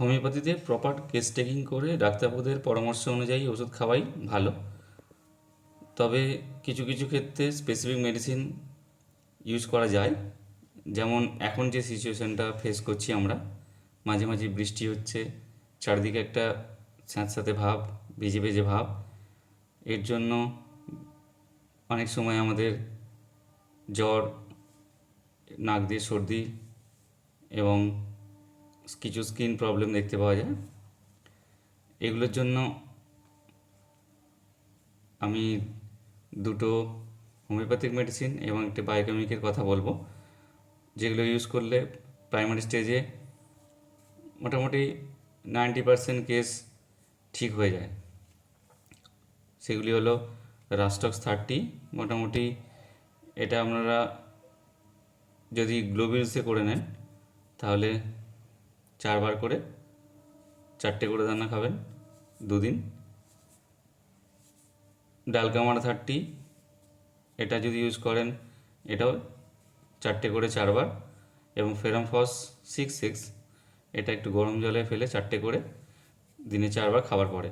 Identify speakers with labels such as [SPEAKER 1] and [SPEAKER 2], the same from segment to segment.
[SPEAKER 1] হোমিওপ্যাথিতে proper case taking করে ডাক্তারবাবুদের পরামর্শ অনুযায়ী ওষুধ খাওয়াই ভালো। তবে কিছু কিছু ক্ষেত্রে স্পেসিফিক মেডিসিন ইউজ করা যায়। যেমন এখন যে সিচুয়েশানটা ফেস করছি আমরা, মাঝে মাঝে বৃষ্টি হচ্ছে, চারদিকে একটা স্যাঁতস্যাঁতে ভাব, ভিজে, ভেজে ভাব। এর জন্য অনেক সময় আমাদের জ্বর, নাক দিয়ে সর্দি এবং কিছু স্কিন প্রবলেম দেখতে পাওয়া যায়। এগুলোর জন্য আমি দুটো হোমিওপ্যাথিক মেডিসিন এবং একটি বায়োকেমিকের কথা বলব, যেগুলো ইউজ করলে প্রাইমারি স্টেজে মোটামুটি নাইনটি পারসেন্ট কেস ঠিক হয়ে যায়। সেগুলি হলো রাস্টক্স থার্টি মোটামুটি এটা আপনারা যদি গ্লোবিলসে করে নেন, তাহলে চারবার করে চারটে করে দানা খাবেন দুদিন। ডালকামার থার্টি, এটা যদি ইউজ করেন, এটাও চারটে করে চারবার। এবং ফেরামফস সিক্স সিক্স এটা একটু গরম জলে ফেলে চারটে করে দিনে চারবার খাবার পরে।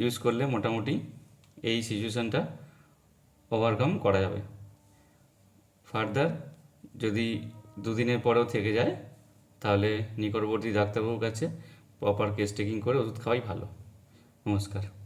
[SPEAKER 1] ইউজ করলে মোটামুটি এই সিচুয়েশানটা ওভারকাম করা যাবে। ফার্দার যদি দুদিনের পরেও থেকে যায় তাহলে নিকটবর্তী ডাক্তারবাবুর কাছে প্রপার কেস টেকিং করে ওষুধ খাওয়াই ভালো। নমস্কার।